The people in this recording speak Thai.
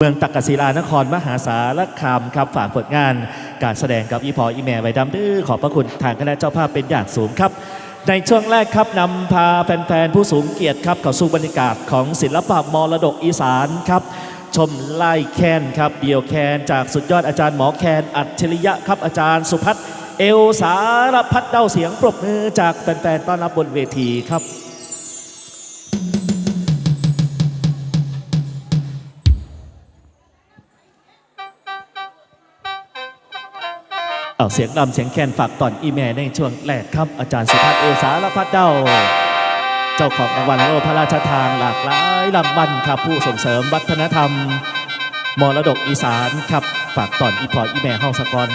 เมืองตักกศิลานครมหาสารคามครับฝากผลงานการแสดงกับอีพออีแม่ไว้ดำดื้อขอบพระคุณทางคณะเจ้าภาพเป็นอย่างสูงครับ ในช่วงแรกครับนำพาแฟนๆ ผู้สูงเกียรติครับเข้าสู่บรรยากาศของศิลปะมรดกอีสานครับ ชมไล่แคนครับเดียวแคนจากสุดยอดอาจารย์หมอแคนอัจฉริยะครับอาจารย์สุพัฒน์เอวสารพัดเด้าเสียงปรบมือจากแฟนๆต้อนรับบนเวทีครับ เอาเสียงลำเสียงแคนฝากตอนอีเมลในช่วงแรกครับ อาจารย์สุพัฒน์เอสารพัดเด้า เจ้าของรางวัลโลกพระราชทานหลากหลายรางวัลครับ ผู้ส่งเสริมวัฒนธรรม มรดกอีสานครับ ฝากตอนอีพออีแม่ห้องสกอน